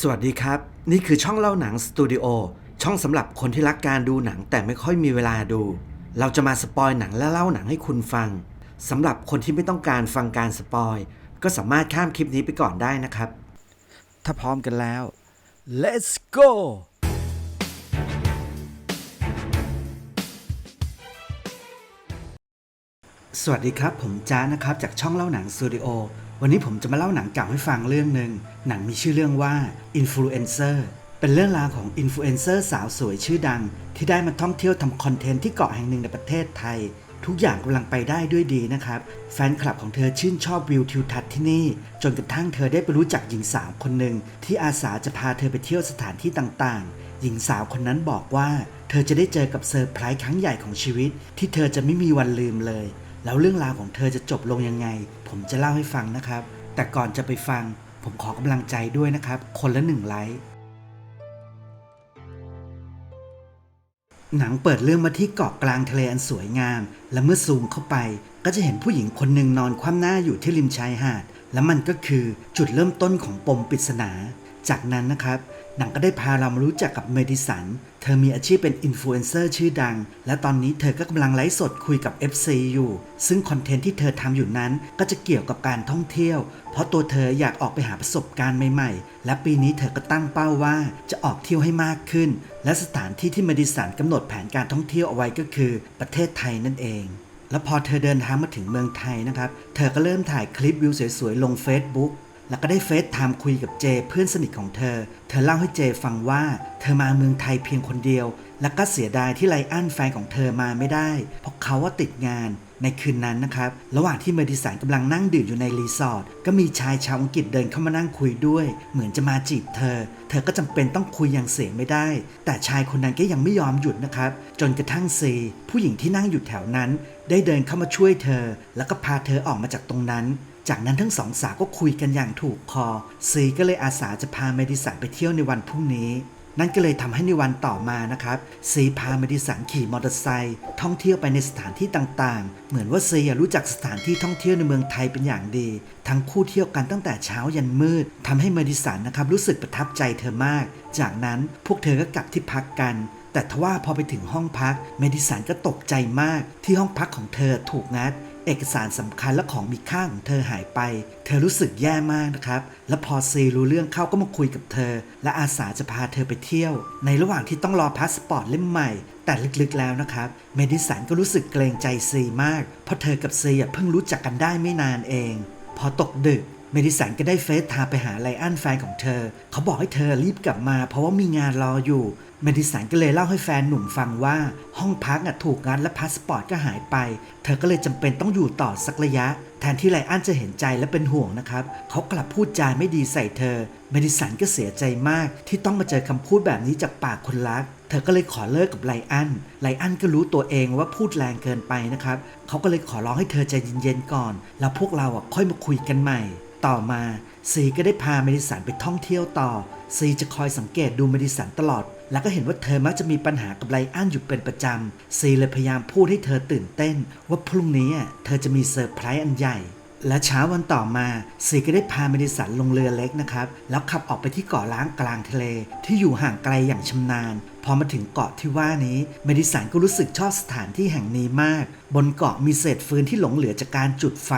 สวัสดีครับ นี่คือช่องเล่าหนังสตูดิโอช่องสำหรับคนที่รักการดูหนังแต่ไม่ค่อยมีเวลาดู เราจะมาสปอยหนังและเล่าหนังให้คุณฟังสำหรับคนที่ไม่ต้องการฟังการสปอยก็สามารถข้ามคลิปนี้ไปก่อนได้นะครับ ถ้าพร้อมกันแล้ว let's go สวัสดีครับ ผมจ้านะครับ จากช่องเล่าหนังสตูดิโอวันนี้ผมจะมาเล่าหนังเก่าให้ฟังเรื่องหนึ่งหนังมีชื่อเรื่องว่า Influencer เป็นเรื่องราวของอินฟลูเอนเซอร์สาวสวยชื่อดัง ที่ได้มาท่องเที่ยวทำคอนเทนต์ที่เกาะแห่งหนึ่งในประเทศไทย ทุกอย่างกำลังไปได้ด้วยดีนะครับ แฟนคลับของเธอชื่นชอบวิวทิวทัศน์ที่นี่ จนกระทั่งเธอได้ไปรู้จักหญิงสาวคนหนึ่งที่อาสาจะพาเธอไปเที่ยวสถานที่ต่างๆ หญิงสาวคนนั้นบอกว่า เธอจะได้เจอกับเซอร์ไพรส์ครั้งใหญ่ของชีวิต ที่เธอจะไม่มีวันลืมเลย แล้วเรื่องราวของเธอจะจบลงยังไง ผมจะเล่าให้ฟังนะครับ แต่ก่อนจะไปฟัง ผมขอกำลังใจด้วยนะครับ คนละหนึ่งไลค์หนังเปิดเรื่องมาที่เกาะกลางทะเลอันสวยงาม และเมื่อซูมเข้าไป ก็จะเห็นผู้หญิงคนหนึ่งนอนคว่ำหน้าอยู่ที่ริมชายหาด และมันก็คือจุดเริ่มต้นของปมปริศนา จากนั้นนะครับ หนังก็ได้พาเรามารู้จักกับเมดิสัน เธอมีอาชีพเป็นอินฟลูเอนเซอร์ชื่อดัง และตอนนี้เธอก็กำลังไลฟ์สดคุยกับ FC อยู่ ซึ่งคอนเทนต์ที่เธอทำอยู่นั้นก็จะเกี่ยวกับการท่องเที่ยว เพราะตัวเธออยากออกไปหาประสบการณ์ใหม่ๆ และปีนี้เธอก็ตั้งเป้าว่าจะออกเที่ยวให้มากขึ้น และสถานที่ที่เมดิสันกำหนดแผนการท่องเที่ยวเอาไว้ก็คือ ประเทศไทยนั่นเองแล้วพอเธอเดินทางมาถึงเมืองไทยนะครับ เธอก็เริ่มถ่ายคลิปวิวสวยๆ ลง Facebook แล้วก็ได้เฟซไทม์คุยกับเจเพื่อนสนิทของเธอ เธอเล่าให้เจฟังว่าเธอมาเมืองไทยเพียงคนเดียว แล้วก็เสียดายที่ไลอ้อนแฟนของเธอมาไม่ได้ เพราะเขาว่าติดงานในคืนนั้นนะครับ ระหว่างที่เมดิสันกำลังนั่งดื่มอยู่ในรีสอร์ท ก็มีชายชาวอังกฤษเดินเข้ามานั่งคุยด้วย เหมือนจะมาจีบเธอ เธอก็จำเป็นต้องคุยอย่างเสียงไม่ได้ แต่ชายคนนั้นก็ยังไม่ยอมหยุดนะครับ จนกระทั่งซีผู้หญิงที่นั่งอยู่แถวนั้น ได้เดินเข้ามาช่วยเธอ แล้วก็พาเธอออกมาจากตรงนั้น จากนั้นทั้งสองสาวก็คุยกันอย่างถูกคอซีก็เลยอาสาจะพาเมดิสันไปเที่ยวในวันพรุ่งนี้ นั่นก็เลยทำให้ในวันต่อมานะครับซีพาเมดิสันขี่มอเตอร์ไซค์ท่องเที่ยวไปในสถานที่ต่างๆ เหมือนว่าซีรู้จักสถานที่ท่องเที่ยวในเมืองไทยเป็นอย่างดี ทั้งคู่เที่ยวกันตั้งแต่เช้ายันมืดทำให้เมดิสันนะครับรู้สึกประทับใจเธอมาก จากนั้นพวกเธอก็กลับที่พักกันแต่ทว่าพอไปถึงห้องพัก เมดิสันก็ตกใจมากที่ห้องพักของเธอถูกงัด เอกสารสำคัญและของมีค่าของเธอหายไป เธอรู้สึกแย่มากนะครับ และพอซีรู้เรื่องเข้าก็มาคุยกับเธอ และอาสาจะพาเธอไปเที่ยว ในระหว่างที่ต้องรอพาสปอร์ตเล่มใหม่ แต่ลึกๆแล้วนะครับ เมดิสันก็รู้สึกเกรงใจซีมาก เพราะเธอกับซีเพิ่งรู้จักกันได้ไม่นานเอง พอตกดึก เมดิสันก็ได้เฟซไทม์ไปหาไลอ้อนแฟนของเธอ เขาบอกให้เธอรีบกลับมา เพราะว่ามีงานรออยู่เมดิสันก็เลยเล่าให้แฟนหนุ่มฟังว่า ห้องพักอะถูกงัดและพาสปอร์ตก็หายไป เธอก็เลยจำเป็นต้องอยู่ต่อสักระยะ แทนที่ไลอ้อนจะเห็นใจและเป็นห่วงนะครับ เขากลับพูดจาไม่ดีใส่เธอ เมดิสันก็เสียใจมากที่ต้องมาเจอคำพูดแบบนี้จากปากคนรักเธอก็เลยขอเลิกกับไลอัน ไลอันก็รู้ตัวเองว่าพูดแรงเกินไปนะครับ เขาก็เลยขอร้องให้เธอใจเย็นๆก่อน แล้วพวกเราอะค่อยมาคุยกันใหม่ ต่อมาซีก็ได้พาเมดิสันไปท่องเที่ยวต่อ ซีจะคอยสังเกตดูเมดิสันตลอด แล้วก็เห็นว่าเธอมักจะมีปัญหากับไลอันอยู่เป็นประจำ ซีเลยพยายามพูดให้เธอตื่นเต้น ว่าพรุ่งนี้เธอจะมีเซอร์ไพรส์อันใหญ่ และเช้าวันต่อมาซีก็ได้พาเมดิสันลงเรือเล็กนะครับ แล้วขับออกไปที่เกาะล้างกลางทะเล ที่อยู่ห่างไกลอย่างชำนาญ พอมาถึงเกาะที่ว่านี้ เมดิสันก็รู้สึกชอบสถานที่แห่งนี้มาก บนเกาะมีเศษฟืนที่หลงเหลือจากการจุดไฟ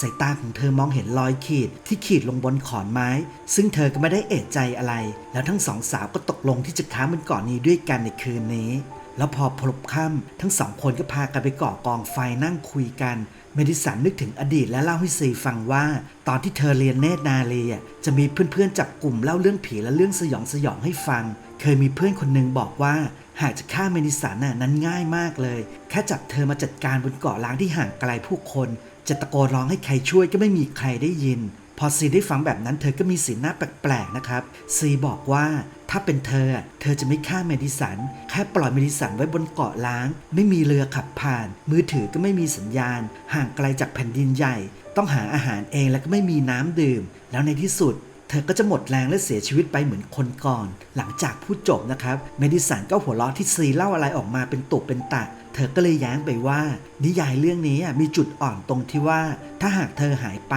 สายตาของเธอมองเห็นรอยขีดที่ขีดลงบนขอนไม้ ซึ่งเธอก็ไม่ได้เอะใจอะไร แล้วทั้งสองสาวก็ตกลงที่จะค้างบนเกาะนี้ด้วยกันในคืนนี้ แล้วพอพลบค่ำทั้งสองคนก็พากันไปก่อกองไฟนั่งคุยกัน เมดิสันนึกถึงอดีตและเล่าให้ซีฟังว่า ตอนที่เธอเรียนเนตรนาลีอะจะมีเพื่อนๆจับกลุ่มเล่าเรื่องผีและเรื่องสยองสยองให้ฟัง เคยมีเพื่อนคนหนึ่งบอกว่า หากจะฆ่าเมดิสันน่ะนั้นง่ายมากเลย แค่จับเธอมาจัดการบนเกาะล้างที่ห่างไกลผู้คน จะตะโกนร้องให้ใครช่วยก็ไม่มีใครได้ยิน พอซีได้ฟังแบบนั้นเธอก็มีสีหน้าแปลกๆนะครับ ซีบอกว่า ถ้าเป็นเธอ เธอจะไม่ฆ่าเมดิสัน แค่ปล่อยเมดิสันไว้บนเกาะล้าง ไม่มีเรือขับผ่าน มือถือก็ไม่มีสัญญาณ ห่างไกลจากแผ่นดินใหญ่ ต้องหาอาหารเองแล้วก็ไม่มีน้ำดื่ม แล้วในที่สุด เธอก็จะหมดแรงและเสียชีวิตไปเหมือนคนก่อน หลังจากพูดจบนะครับ เมดิสันก็หัวเราะที่ซีเล่าอะไรออกมาเป็นตุเป็นตะเธอก็เลยแย้งไปว่า นิยายเรื่องนี้มีจุดอ่อนตรงที่ว่า ถ้าหากเธอหายไป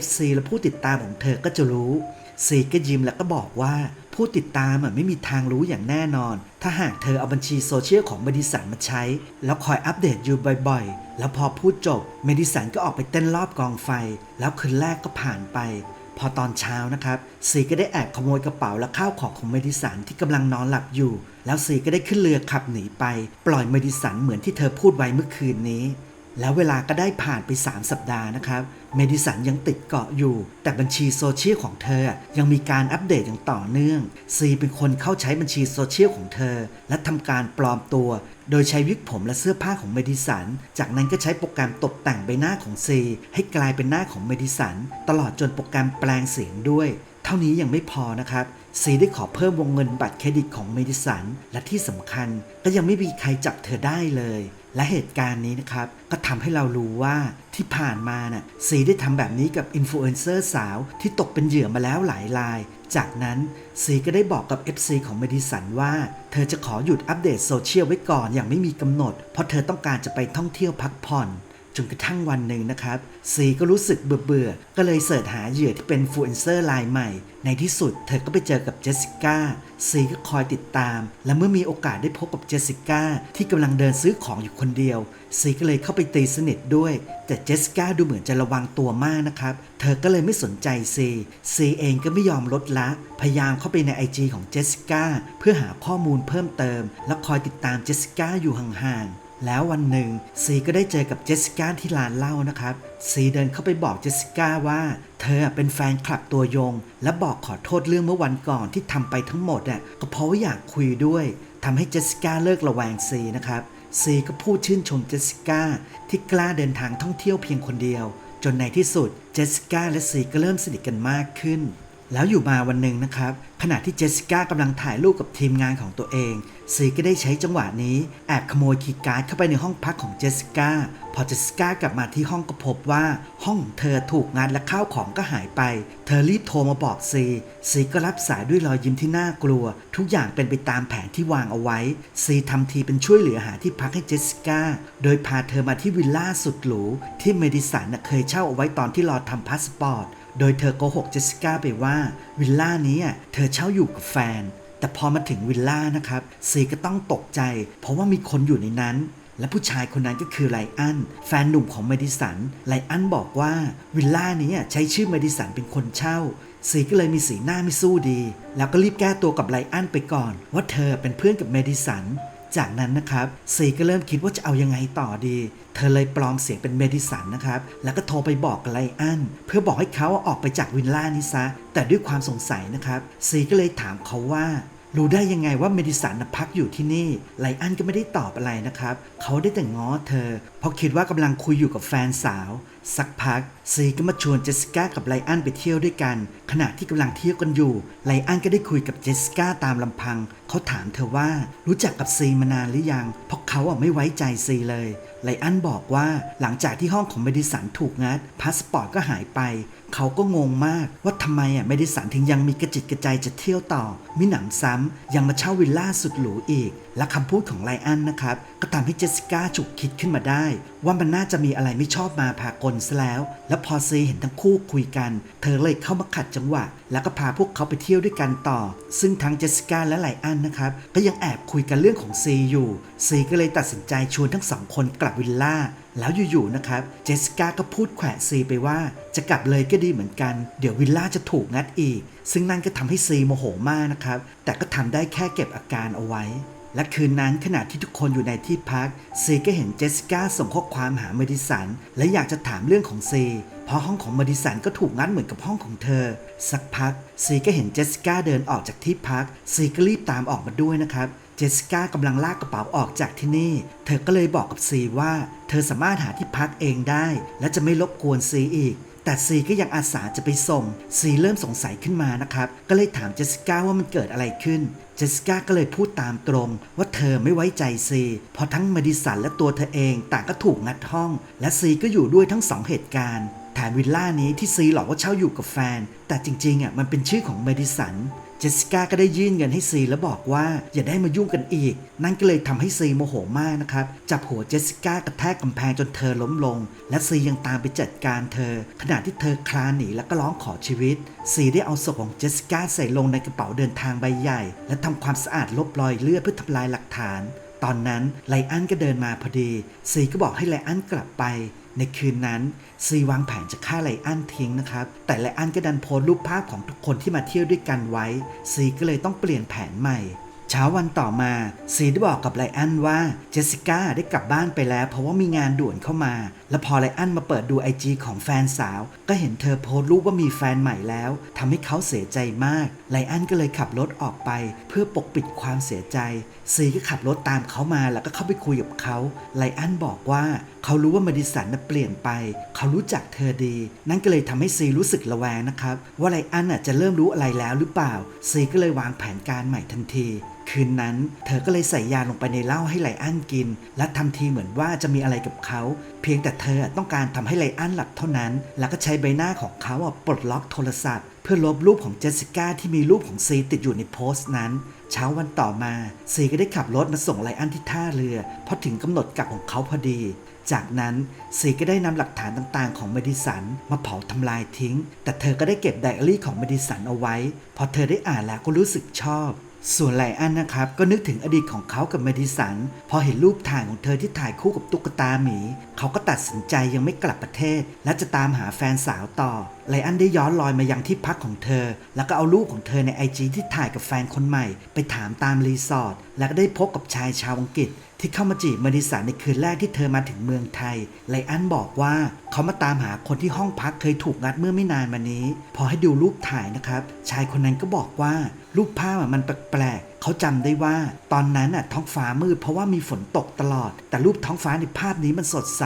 FC และผู้ติดตามของเธอก็จะรู้ ซีก็ยิ้มแล้วก็บอกว่า ผู้ติดตามไม่มีทางรู้อย่างแน่นอน ถ้าหากเธอเอาบัญชีโซเชียลของเมดิสันมาใช้ แล้วคอยอัปเดตอยู่บ่อยๆ แล้วพอพูดจบเมดิสันก็ออกไปเต้นรอบกองไฟ แล้วคืนแรกก็ผ่านไป พอตอนเช้านะครับซีก็ได้แอบขโมยกระเป๋าและข้าวของของเมดิสันที่กำลังนอนหลับอยู่ แล้วซีก็ได้ขึ้นเรือขับหนีไป ปล่อยเมดิสันเหมือนที่เธอพูดไว้เมื่อคืนนี้ แล้วเวลาก็ได้ผ่านไป 3 สัปดาห์นะครับ เมดิสันยังติดเกาะอยู่ แต่บัญชีโซเชียลของเธอ ยังมีการอัปเดตอย่างต่อเนื่อง ซีเป็นคนเข้าใช้บัญชีโซเชียลของเธอ และทำการปลอมตัว โดยใช้วิกผมและเสื้อผ้าของเมดิสัน จากนั้นก็ใช้โปรแกรมตกแต่งใบหน้าของซีให้กลายเป็นหน้าของเมดิสัน ตลอดจนโปรแกรมแปลงเสียงด้วย เท่านี้ยังไม่พอนะครับซีได้ขอเพิ่มวงเงินบัตรเครดิตของเมดิสัน และที่สำคัญก็ยังไม่มีใครจับเธอได้เลย และเหตุการณ์นี้นะครับ ก็ทำให้เรารู้ว่าที่ผ่านมาน่ะซีได้ทำแบบนี้กับอินฟลูเอนเซอร์สาวที่ตกเป็นเหยื่อมาแล้วหลายราย จากนั้นซีก็ได้บอกกับ FC ของเมดิสันว่า เธอจะขอหยุดอัปเดตโซเชียลไว้ก่อนอย่างไม่มีกำหนด เพราะเธอต้องการจะไปท่องเที่ยวพักผ่อน จนกระทั่งวันหนึ่งนะครับซีก็รู้สึกเบื่อเบื่อๆก็เลยเสิร์ชหาเหยื่อที่เป็นฟูเอนเซอร์รายใหม่ ในที่สุดเธอก็ไปเจอกับเจสสิก้าซีก็คอยติดตาม และเมื่อมีโอกาสได้พบกับเจสสิก้าที่กำลังเดินซื้อของอยู่คนเดียวซีก็เลยเข้าไปตีสนิทด้วย แต่เจสสิก้าดูเหมือนจะระวังตัวมากนะครับเธอก็เลยไม่สนใจซีซีเองก็ไม่ยอมลดละ พยายามเข้าไปในไอจของเจสสิก้าเพื่อหาข้อมูลเพิ่มเติม และคอยติดตามเจสสิก้าอยู่ห่างๆ แล้ววันหนึ่งซีก็ได้เจอกับเจสสิก้าที่ร้านเหล้านะครับซีเดินเข้าไปบอกเจสสิก้าว่า เธอเป็นแฟนคลับตัวยง และบอกขอโทษเรื่องเมื่อวันก่อนที่ทำไปทั้งหมดอะก็เพราะว่าอยากคุยด้วยทำให้เจสสิก้าเลิกระแวงซีนะครับซีก็พูดชื่นชมเจสสิก้าที่กล้าเดินทางท่องเที่ยวเพียงคนเดียว จนในที่สุดเจสสิก้าและซีก็เริ่มสนิทกันมากขึ้น แล้วอยู่มาวันหนึ่งนะครับ ขณะที่เจสสิก้ากำลังถ่ายรูปกับทีมงานของตัวเอง ซีก็ได้ใช้จังหวะนี้แอบขโมยคีย์การ์ดเข้าไปในห้องพักของเจสสิก้า พอเจสสิก้ากลับมาที่ห้องก็พบว่า ห้องเธอถูกงานและข้าวของก็หายไป เธอรีบโทรมาบอกซี ซีก็รับสายด้วยรอยยิ้มที่น่ากลัว ทุกอย่างเป็นไปตามแผนที่วางเอาไว้ ซีทำทีเป็นช่วยเหลือหาที่พักให้เจสสิก้า โดยพาเธอมาที่วิลล่าสุดหรูที่เมดิสันเคยเช่าเอาไว้ตอนที่รอทำพาสปอร์ต โดยเธอโกหกเจสสิก้าไปว่าวิลล่านี้เธอเช่าอยู่กับแฟน แต่พอมาถึงวิลล่านะครับซีก็ต้องตกใจ เพราะว่ามีคนอยู่ในนั้น และผู้ชายคนนั้นก็คือไลอันแฟนหนุ่มของเมดิสันไลอันบอกว่าวิลล่านี้ใช้ชื่อเมดิสันเป็นคนเช่าซีก็เลยมีสีหน้าไม่สู้ดี แล้วก็รีบแก้ตัวกับไลอันไปก่อน ว่าเธอเป็นเพื่อนกับเมดิสัน จากนั้นนะครับซีก็เริ่มคิดว่าจะเอายังไงต่อดี เธอเลยปลอมเสียงเป็นเมดิสันนะครับ แล้วก็โทรไปบอกไลอันเพื่อบอกให้เขาออกไปจากวิลล่านี้ซะ แต่ด้วยความสงสัยนะครับซีก็เลยถามเขาว่ารู้ได้ยังไงว่าเมดิสันพักอยู่ที่นี่ไลอันก็ไม่ได้ตอบอะไรนะครับ เขาได้แต่ง้อเธอเราะคิดว่ากำลังคุยอยู่กับแฟนสาว สักพักซีก็มาชวนเจสสิก้ากับไลอันไปเที่ยวด้วยกัน ขณะที่กำลังเที่ยวกันอยู่ ไลอันก็ได้คุยกับเจสสิก้าตามลำพัง เขาถามเธอว่ารู้จักกับซีมานานหรือยัง เพราะเขาอะไม่ไว้ใจซีเลย ไลอันบอกว่าหลังจากที่ห้องของเมดิสันถูกงัดพาสปอร์ตก็หายไป เขาก็งงมากว่าทำไมอะเมดิสันถึงยังมีกระจิตกระใจจะเที่ยวต่อ มิหนำซ้ำยังมาเช่าวิลล่าสุดหรูอีก และคำพูดของไลอันนะครับก็ทำให้เจสสิก้าฉุกคิดขึ้นมาได้ว่ามันน่าจะมีอะไรไม่ชอบมาพากลซะแล้ว แล้วพอซีเห็นทั้งคู่คุยกัน เธอเลยเข้ามาขัดจังหวะ แล้วก็พาพวกเขาไปเที่ยวด้วยกันต่อ ซึ่งทั้งเจสสิก้าและไลอันนะครับ ก็ยังแอบคุยกันเรื่องของซีอยู่ ซีก็เลยตัดสินใจชวนทั้งสองคนกลับวิลล่า แล้วอยู่ๆนะครับ เจสสิก้าก็พูดแขวะซีไปว่า จะกลับเลยก็ดีเหมือนกัน เดี๋ยววิลล่าจะถูกงัดอีก ซึ่งนั่นก็ทำให้ซีโมโหมากนะครับ แต่ก็ทำได้แค่เก็บอาการเอาไว้ และคืนนั้นขณะที่ทุกคนอยู่ในที่พัก เซก็เห็นเจสสิก้าส่งข้อความหาเมดิสัน และอยากจะถามเรื่องของเซ เพราะห้องของเมดิสันก็ถูกงัดเหมือนกับห้องของเธอ สักพักเซก็เห็นเจสสิก้าเดินออกจากที่พัก เซก็รีบตามออกมาด้วยนะครับเจสสิก้ากำลังลากกระเป๋าออกจากที่นี่ เธอก็เลยบอกกับซีว่า เธอสามารถหาที่พักเองได้ และจะไม่รบกวนซีอีก แต่ซีก็ยังอาสาจะไปส่งซีเริ่มสงสัยขึ้นมานะครับ ก็เลยถามเจสสิก้าว่ามันเกิดอะไรขึ้นเจสสิก้าก็เลยพูดตามตรงว่าเธอไม่ไว้ใจซีเพราะทั้งเมดิสันและตัวเธอเองต่างก็ถูกงัดห้อง และซีก็อยู่ด้วยทั้งสองเหตุการณ์แถมวิลล่านี้ที่ซีหลอกว่าเช่าอยู่กับแฟน แต่จริงๆอะมันเป็นชื่อของเมดิสัน เจสสิก้าก็ได้ยื่นเงินให้ซีแล้วบอกว่าอย่าได้มายุ่งกันอีก นั่นก็เลยทำให้ซีโมโหมากนะครับ จับหัวเจสสิก้ากระแทกกำแพงจนเธอล้มลง และซียังตามไปจัดการเธอ ขณะที่เธอคลานหนีแล้วก็ร้องขอชีวิต ซีได้เอาศพของเจสสิก้าใส่ลงในกระเป๋าเดินทางใบใหญ่ และทำความสะอาดลบรอยเลือดเพื่อทำลายหลักฐาน ตอนนั้นไลอันก็เดินมาพอดี ซีก็บอกให้ไลอันกลับไป ในคืนนั้นซีวางแผนจะฆ่าไลอันทิ้งนะครับ แต่ไลอันก็ดันโพสรูปภาพของทุกคนที่มาเที่ยวด้วยกันไว้ ซีก็เลยต้องเปลี่ยนแผนใหม่เช้าวันต่อมา ซีได้บอกกับไลอันว่าเจสสิก้าได้กลับบ้านไปแล้ว เพราะว่ามีงานด่วนเข้ามา แล้วพอไลอันมาเปิดดูไอจของแฟนสาว ก็เห็นเธอโพสต์รูปว่ามีแฟนใหม่แล้วทำให้เขาเสียใจมาก ไลอันก็เลยขับรถออกไป เพื่อปกปิดความเสียใจ ซีก็ขับรถตามเขามาแล้วก็เข้าไปคุยกับเขา ไลอันบอกว่าเขารู้ว่ามาดิสันน่ะเปลี่ยนไป เขารู้จักเธอดี นั่นก็เลยทำให้ซีรู้สึกระแวงนะครับ ว่าไลอันน่ะจะเริ่มรู้อะไรแล้วหรือเปล่า ซีก็เลยวางแผนการใหม่ทันทีคืนนั้น เธอก็เลยใส่ยาลงไปในเหล้าให้ไลอันกิน และทำทีเหมือนว่าจะมีอะไรกับเขา เพียงแต่เธอต้องการทำให้ไลอันหลับเท่านั้น แล้วก็ใช้ใบหน้าของเขาปลดล็อกโทรศัพท์ เพื่อลบรูปของเจสสิก้าที่มีรูปของซีติดอยู่ในโพสต์นั้นเช้าวันต่อมาซีก็ได้ขับรถมาส่งไลอันที่ท่าเรือเพราะถึงกำหนดกลับของเขาพอดี จากนั้นซีก็ได้นำหลักฐานต่างๆ ของเมดิสันมาเผาทำลายทิ้ง แต่เธอก็ได้เก็บไดอารี่ของเมดิสันเอาไว้ พอเธอได้อ่านแล้วก็รู้สึกชอบ ส่วนไลอันนะครับก็นึกถึงอดีตของเขากับเมดิสัน พอเห็นรูปถ่ายของเธอที่ถ่ายคู่กับตุ๊กตาหมี เขาก็ตัดสินใจยังไม่กลับประเทศ และจะตามหาแฟนสาวต่อไลอันได้ย้อนรอยมายังที่พักของเธอ แล้วก็เอารูปของเธอในไอจีที่ถ่ายกับแฟนคนใหม่ ไปถามตามรีสอร์ท แล้วก็ได้พบกับชายชาวอังกฤษ ที่เข้ามาจีบเมดิสันในคืนแรกที่เธอมาถึงเมืองไทย ไลอันบอกว่าเขามาตามหาคนที่ห้องพักเคยถูกงัดเมื่อไม่นานมานี้ พอให้ดูรูปถ่ายนะครับ ชายคนนั้นก็บอกว่ารูปภาพมันแปลกๆ เขาจำได้ว่าตอนนั้นน่ะท้องฟ้ามืดเพราะว่ามีฝนตกตลอด แต่รูปท้องฟ้าในภาพนี้มันสดใส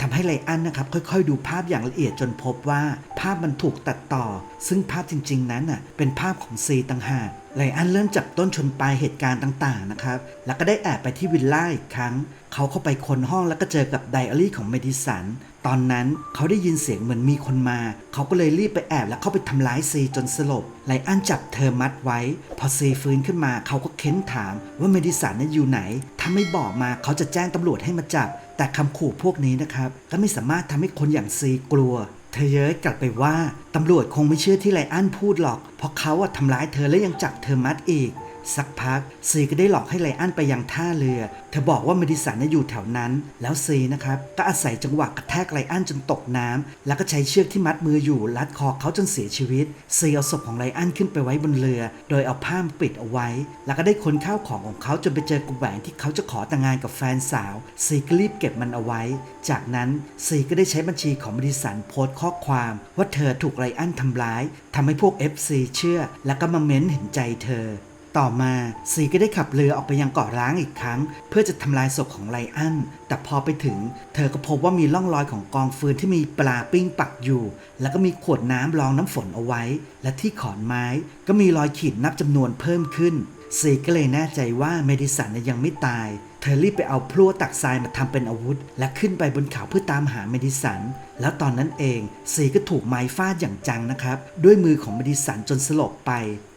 ทำให้ไลอันนะครับค่อยๆ ดูภาพอย่างละเอียดจนพบว่า ภาพมันถูกตัดต่อ ซึ่งภาพจริง ๆ นั้นน่ะเป็นภาพของซีต่างหาก ไลอันเริ่มจับต้นชนปลายเหตุการณ์ต่างๆนะครับ แล้วก็ได้แอบไปที่วิลล่าอีกครั้ง เขาเข้าไปค้นห้องแล้วก็เจอกับไดอารี่ของเมดิสัน ตอนนั้นเขาได้ยินเสียงเหมือนมีคนมา เขาก็เลยรีบไปแอบแล้วเข้าไปทำร้ายซีจนสลบ ไลอันจับเธอมัดไว้ พอซีฟื้นขึ้นมา เขาก็เค้นถามว่าเมดิสันนั้นอยู่ไหน ถ้าไม่บอกมาเขาจะแจ้งตำรวจให้มาจับ แต่คำขู่พวกนี้นะครับ ก็ไม่สามารถทำให้คนอย่างซีกลัว เธอเย้ยกลับไปว่าตำรวจคงไม่เชื่อที่ไลอันพูดหรอก เพราะเขาอะทำร้ายเธอและยังจับเธอมัดอีก สักพักซีก็ได้หลอกให้ไลอันไปยังท่าเรือ เธอบอกว่าเมดิสันน่ะอยู่แถวนั้น แล้วซีนะครับก็อาศัยจังหวะกระแทกไลอันจนตกน้ำแล้วก็ใช้เชือกที่มัดมืออยู่รัดคอเขาจนเสียชีวิตซีเอาศพของไลอันขึ้นไปไว้บนเรือ โดยเอาผ้าปิดเอาไว้ แล้วก็ได้ค้นข้าวของของเขาจนไปเจอกระแหวนที่เขาจะขอแต่งงานกับแฟนสาวซีก็รีบเก็บมันเอาไว้ จากนั้นซีก็ได้ใช้บัญชีของเมดิสันโพสต์ข้อความ ว่าเธอถูกไลอันทำร้ายทำให้พวก FC เชื่อ แล้วก็มาเม้นเห็นใจเธอ ต่อมาซีก็ได้ขับเรือออกไปยังเกาะร้างอีกครั้ง เพื่อจะทำลายศพของไลอัน แต่พอไปถึง เธอก็พบว่ามีร่องรอยของกองฟืนที่มีปลาปิ้งปักอยู่ แล้วก็มีขวดน้ำรองน้ำฝนเอาไว้ และที่ขอนไม้ ก็มีรอยขีดนับจำนวนเพิ่มขึ้นซีก็เลยแน่ใจว่าเมดิสันยังไม่ตาย เธอรีบไปเอาพลั่วตักทรายมาทำเป็นอาวุธ และขึ้นไปบนเขาเพื่อตามหาเมดิสัน แล้วตอนนั้นเองซีก็ถูกไม้ฟาดอย่างจังนะครับ ด้วยมือของเมดิสันจนสลบไป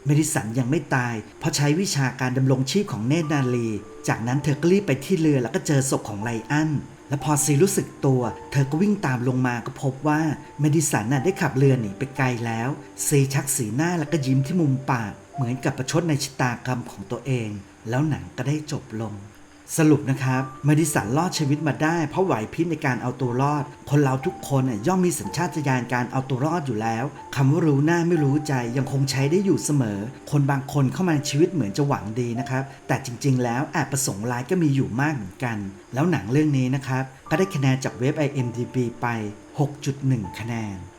เมดิสันยังไม่ตาย เพราะใช้วิชาการดำรงชีพของเนตรนาลี จากนั้นเธอก็รีบไปที่เรือแล้วก็เจอศพของไลอันและพอซีรู้สึกตัว เธอก็วิ่งตามลงมาก็พบว่าเมดิสันน่ะได้ขับเรือหนีไปไกลแล้ว ซีชักสีหน้าแล้วก็ยิ้มที่มุมปาก เหมือนกับประชดในชะตากรรมของตัวเอง แล้วหนังก็ได้จบลง สรุปนะครับเมดิสันรอดชีวิตมาได้ เพราะไหวพริบในการเอาตัวรอด คนเราทุกคนน่ะย่อมมีสัญชาตญาณการเอาตัวรอดอยู่แล้วคำว่ารู้หน้าไม่รู้ใจยังคงใช้ได้อยู่เสมอ คนบางคนเข้ามาในชีวิตเหมือนจะหวังดีนะครับ แต่จริง ๆ แล้วแอบประสงค์ร้ายก็มีอยู่มากเหมือนกัน แล้วหนังเรื่องนี้นะครับก็ได้คะแนนจากเว็บ IMDb ไป 6.1 คะแนน